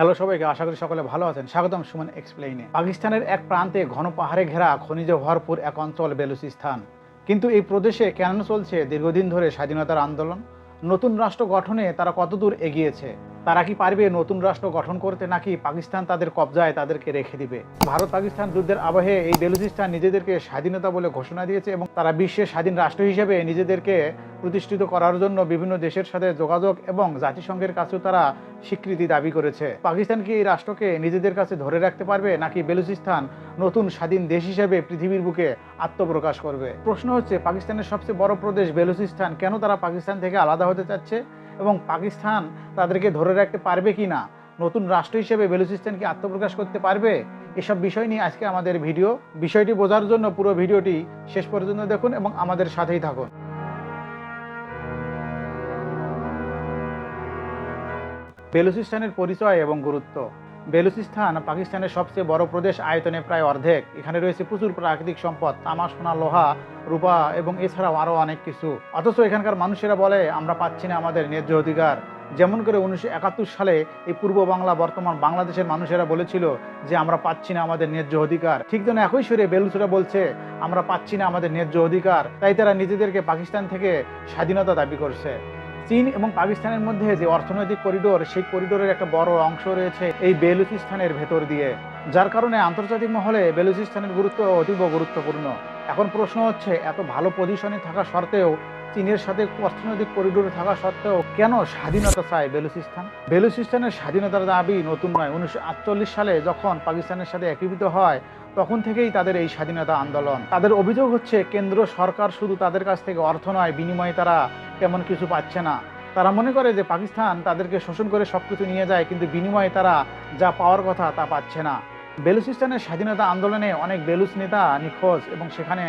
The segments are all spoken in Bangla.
হ্যালো সবাইকে, আশা করি সকলে ভালো আছেন। স্বাগতম সুমন এক্সপ্লেইনে। পাকিস্তানের এক প্রান্তে ঘন পাহাড়ে ঘেরা খনিজ ভরপুর এক অঞ্চল বেলুচিস্তান। কিন্তু এই প্রদেশে কেন চলছে দীর্ঘদিন ধরে স্বাধীনতার আন্দোলন? নতুন রাষ্ট্র গঠনে তারা কতদূর এগিয়েছে? তারা কি পারবে নতুন রাষ্ট্র গঠন করতে নাকি পাকিস্তান তাদের কবজায় তাদেরকে রেখে দিবে? ভারত পাকিস্তান যুদ্ধের আবহে এই বেলুচিস্তান নিজেদেরকে স্বাধীনতা বলে ঘোষণা দিয়েছে এবং তারা বিশ্বের স্বাধীন রাষ্ট্র হিসেবে নিজেদেরকে প্রতিষ্ঠিত করার জন্য বিভিন্ন দেশের সাথে যোগাযোগ এবং জাতিসংঘের কাছেও তারা স্বীকৃতি দাবি করেছে। পাকিস্তান কি এই রাষ্ট্রকে নিজেদের কাছে ধরে রাখতে পারবে নাকি বেলুচিস্তান নতুন স্বাধীন দেশ হিসেবে পৃথিবীর বুকে আত্মপ্রকাশ করবে? প্রশ্ন হচ্ছে, পাকিস্তানের সবচেয়ে বড় প্রদেশ বেলুচিস্তান, কেন তারা পাকিস্তান থেকে আলাদা হতে চাচ্ছে? এবং পাকিস্তান তাদেরকে ধরে রাখতে পারবে কি না? নতুন রাষ্ট্র হিসেবে বেলুচিস্তান কি আত্মপ্রকাশ করতে পারবে? এসব বিষয় নিয়ে আজকে আমাদের ভিডিও। বিষয়টি বোঝার জন্য পুরো ভিডিওটি শেষ পর্যন্ত দেখুন এবং আমাদের সাথেই থাকুন। বেলুচিস্তানের পরিচয় এবং গুরুত্ব। বেলুচিস্তান, পাকিস্তানের সবচেয়ে বড় প্রদেশ, আয়তনে প্রায় অর্ধেক। এখানে রয়েছে প্রচুর প্রাকৃতিক সম্পদ তামা সোনা, লোহা, রূপা এবং এছাড়াও আরও অনেক কিছু। অথচ এখানকার মানুষেরা বলে, আমরা পাচ্ছি না আমাদের ন্যায্য অধিকার। যেমন করে উনিশশো একাত্তর সালে এই পূর্ব বাংলা, বর্তমান বাংলাদেশের মানুষেরা বলেছিল যে, আমরা পাচ্ছি না আমাদের ন্যায্য অধিকার। ঠিক যেন একই সুরে বেলুচরা বলছে, আমরা পাচ্ছি না আমাদের ন্যায্য অধিকার। তাই তারা নিজেদেরকে পাকিস্তান থেকে স্বাধীনতা দাবি করছে। চীন এবং পাকিস্তানের মধ্যে যে অর্থনৈতিক করিডোর, সেই করিডোরের একটা বড় অংশ রয়েছে এই বেলুচিস্তানের ভেতর দিয়ে, যার কারণে আন্তর্জাতিক মহলে বেলুচিস্তানের গুরুত্ব অতীব গুরুত্বপূর্ণ। এখন প্রশ্ন হচ্ছে, এত ভালো পজিশনে থাকা সত্ত্বেও চীনের সাথে অর্থনৈতিক করিডোরে থাকা সত্ত্বেও কেন স্বাধীনতা চায় বেলুচিস্তান? বেলুচিস্তানের স্বাধীনতার দাবি নতুন নয়। উনিশশো সালে যখন পাকিস্তানের সাথে একীভূত হয়, তখন থেকেই তাদের এই স্বাধীনতা আন্দোলন। তাদের অভিযোগ হচ্ছে, কেন্দ্র সরকার শুধু তাদের কাছ থেকে অর্থ নয়, বিনিময়ে তারা তেমন কিছু পাচ্ছে না। তারা মনে করে যে পাকিস্তান তাদেরকে শোষণ করে সব কিছু নিয়ে যায়, কিন্তু বিনিময়ে তারা যা পাওয়ার কথা তা পাচ্ছে না। বেলুচিস্তানের স্বাধীনতা আন্দোলনে অনেক বেলুচ নেতা নিখোঁজ এবং সেখানে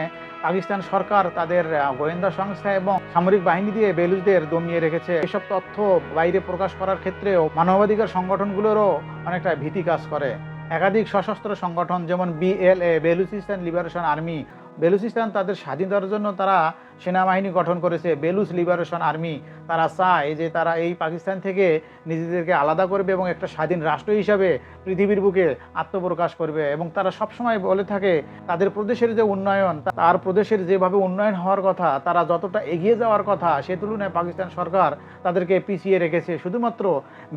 পাকিস্তান সরকার তাদের গোয়েন্দা সংস্থা এবং সামরিক বাহিনী দিয়ে বেলুচদের দমিয়ে রেখেছে। এসব তথ্য বাইরে প্রকাশ করার ক্ষেত্রেও মানবাধিকার সংগঠনগুলোরও অনেকটা ভীতি কাজ করে। একাধিক সশস্ত্র সংগঠন যেমন BLA Balochistan liberation army, Balochistan তাদের স্বাধীনতার জন্য তারা সেনাবাহিনী গঠন করেছে। বেলুস লিবারেশন আর্মি তারা চায় যে তারা এই পাকিস্তান থেকে নিজেদেরকে আলাদা করবে এবং একটা স্বাধীন রাষ্ট্র হিসাবে পৃথিবীর বুকে আত্মপ্রকাশ করবে। এবং তারা সবসময় বলে থাকে, তাদের প্রদেশের যে উন্নয়ন, তার প্রদেশের যেভাবে উন্নয়ন হওয়ার কথা, তারা যতটা এগিয়ে যাওয়ার কথা, সে তুলনায় পাকিস্তান সরকার তাদেরকে পিছিয়ে রেখেছে। শুধুমাত্র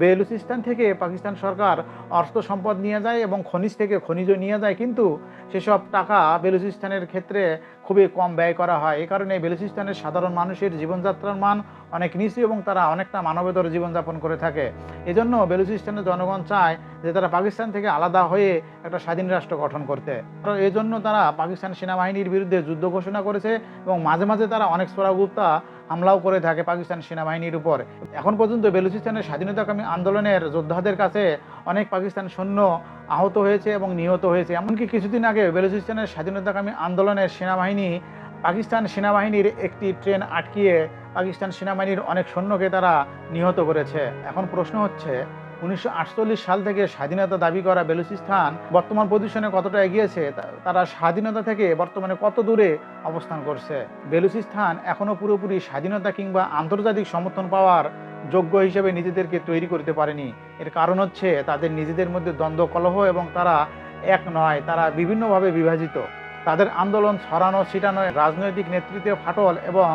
বেলুচিস্তান থেকে পাকিস্তান সরকার অর্থ সম্পদ নিয়ে যায় এবং খনিজ থেকে খনিজ নিয়ে যায়, কিন্তু সেসব টাকা বেলুচিস্তানের ক্ষেত্রে খুবই কম ব্যয় করা হয়। এই কারণে বেলুচিস্তানের সাধারণ মানুষের জীবনযাত্রার মান অনেক নিচু এবং তারা অনেকটা মানবেতর জীবনযাপন করে থাকে। এজন্য বেলুচিস্তানের জনগণ চায় যে তারা পাকিস্তান থেকে আলাদা হয়ে একটা স্বাধীন রাষ্ট্র গঠন করতে। কারণ এই জন্য তারা পাকিস্তান সেনাবাহিনীর বিরুদ্ধে যুদ্ধ ঘোষণা করেছে এবং মাঝে মাঝে তারা অনেক সোরাগুপ্তা হামলাও করে থাকে পাকিস্তান সেনাবাহিনীর উপর। এখন পর্যন্ত বেলুচিস্তানের স্বাধীনতাকামী আন্দোলনের যোদ্ধাদের কাছে অনেক পাকিস্তান সৈন্য আহত হয়েছে এবং নিহত হয়েছে। এমনকি কিছুদিন আগে বেলুচিস্তানের স্বাধীনতাকামী আন্দোলনের সেনাবাহিনী পাকিস্তান সেনাবাহিনীর একটি ট্রেন আটকিয়ে পাকিস্তান সেনাবাহিনীর অনেক সৈন্যকে তারা নিহত করেছে। এখন প্রশ্ন হচ্ছে, উনিশশো আটচল্লিশ সাল থেকে স্বাধীনতা দাবি করা বেলুচিস্তান বর্তমান পজিশনে কতটা এগিয়েছে তারা স্বাধীনতা থেকে বর্তমানে কত দূরে অবস্থান করছে? বেলুচিস্তান এখনও পুরোপুরি স্বাধীনতা কিংবা আন্তর্জাতিক সমর্থন পাওয়ার যোগ্য হিসেবে নিজেদেরকে তৈরি করতে পারেনি। এর কারণ হচ্ছে তাদের নিজেদের মধ্যে দ্বন্দ্ব, কলহ এবং তারা এক নয়, তারা বিভিন্নভাবে বিভাজিত। তাদের আন্দোলন ছড়ানো, ছিটানো, রাজনৈতিক নেতৃত্বে ফাটল এবং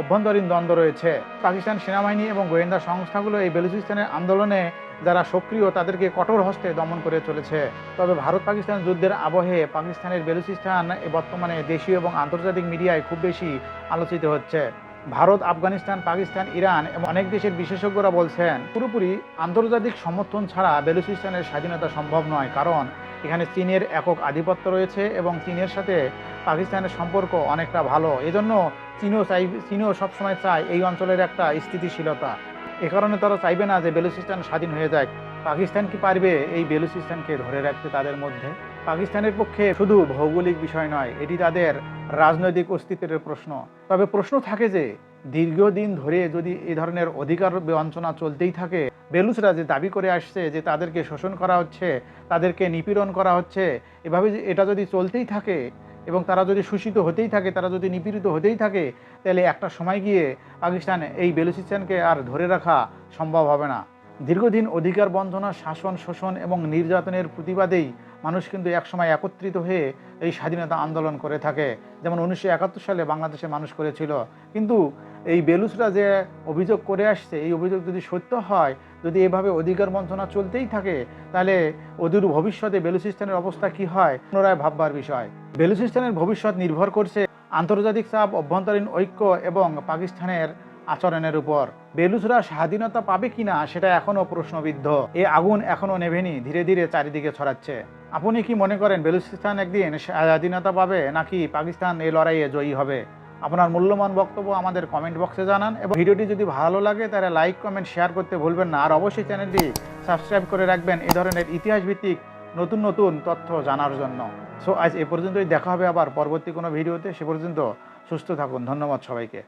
অভ্যন্তরীণ দ্বন্দ্ব রয়েছে। পাকিস্তান সেনাবাহিনী এবং গোয়েন্দা সংস্থাগুলো এই বেলুচিস্তানের আন্দোলনে যারা সক্রিয়, তাদেরকে কঠোর হস্তে দমন করে চলেছে। তবে ভারত পাকিস্তান যুদ্ধের আবহে পাকিস্তানের বেলুচিস্তান বর্তমানে দেশীয় এবং আন্তর্জাতিক মিডিয়ায় খুব বেশি আলোচিত হচ্ছে। ভারত, আফগানিস্তান, পাকিস্তান, ইরান এবং অনেক দেশের বিশেষজ্ঞরা বলছেন, পুরোপুরি আন্তর্জাতিক সমর্থন ছাড়া বেলুচিস্তানের স্বাধীনতা সম্ভব নয়। কারণ এখানে চীনের একক আধিপত্য রয়েছে এবং চীনের সাথে পাকিস্তানের সম্পর্ক অনেকটা ভালো। এজন্য চীনও চাই, চীনও সবসময় চায় এই অঞ্চলের একটা স্থিতিশীলতা। এ কারণে তারা চাইবে না যে বেলুচিস্তান স্বাধীন হয়ে যায় পাকিস্তান কি পারবে এই বেলুচিস্তানকে ধরে রাখতে তাদের মধ্যে? পাকিস্তানের পক্ষে শুধু ভৌগোলিক বিষয় নয়, এটি তাদের রাজনৈতিক অস্তিত্বের প্রশ্ন। তবে প্রশ্ন থাকে যে, দীর্ঘদিন ধরে যদি এই ধরনের অধিকার বঞ্চনা চলতেই থাকে, বেলুচরা যে দাবি করে আসছে যে তাদেরকে শোষণ করা হচ্ছে, তাদেরকে নিপীড়ন করা হচ্ছে, এভাবে এটা যদি চলতেই থাকে এবং তারা যদি শোষিত হতেই থাকে, তারা যদি নিপীড়িত হতেই থাকে, তাহলে একটা সময় গিয়ে পাকিস্তান এই বেলুচিস্তানকে আর ধরে রাখা সম্ভব হবে না। দীর্ঘদিন অধিকার বঞ্চনা, শাসন শোষণ এবং নির্যাতনের প্রতিবাদেই মানুষ কিন্তু একসময় একত্রিত হয়ে এই স্বাধীনতা আন্দোলন করে থাকে। যেমন উনিশশো একাত্তর সালে বাংলাদেশে মানুষ করেছিল। কিন্তু এই বেলুসরা যে অভিযোগ করে আসছে, এই অভিযোগ যদি সত্য হয়, যদি এভাবে অধিকার বঞ্চনা চলতেই থাকে, তাহলে অদূর ভবিষ্যতে বেলুচিস্তানের অবস্থা কি হয়? পুনরায় ভাববার বিষয়। বেলুচিস্তানের ভবিষ্যৎ নির্ভর করছে আন্তর্জাতিক চাপ, অভ্যন্তরীণ ঐক্য এবং পাকিস্তানের আচরণের উপর। বেলুচরা স্বাধীনতা পাবে কিনা, সেটা এখনও প্রশ্নবিদ্ধ। এ আগুন এখনও নেভেনি, ধীরে ধীরে চারিদিকে ছড়াচ্ছে। আপনি কি মনে করেন বেলুচিস্তান একদিন স্বাধীনতা পাবে নাকি পাকিস্তান এই লড়াইয়ে জয়ী হবে? আপনার মূল্যবান বক্তব্য আমাদের কমেন্ট বক্সে জানান এবং ভিডিওটি যদি ভালো লাগে তাহলে লাইক কমেন্ট শেয়ার করতে ভুলবেন না। আর অবশ্যই চ্যানেলটি সাবস্ক্রাইব করে রাখবেন এই ধরনের ইতিহাস ভিত্তিক নতুন নতুন তথ্য জানার জন্য। সো আজ এ পর্যন্তই। দেখা হবে আবার পরবর্তী কোনো ভিডিওতে। সে পর্যন্ত সুস্থ থাকুন। ধন্যবাদ সবাইকে।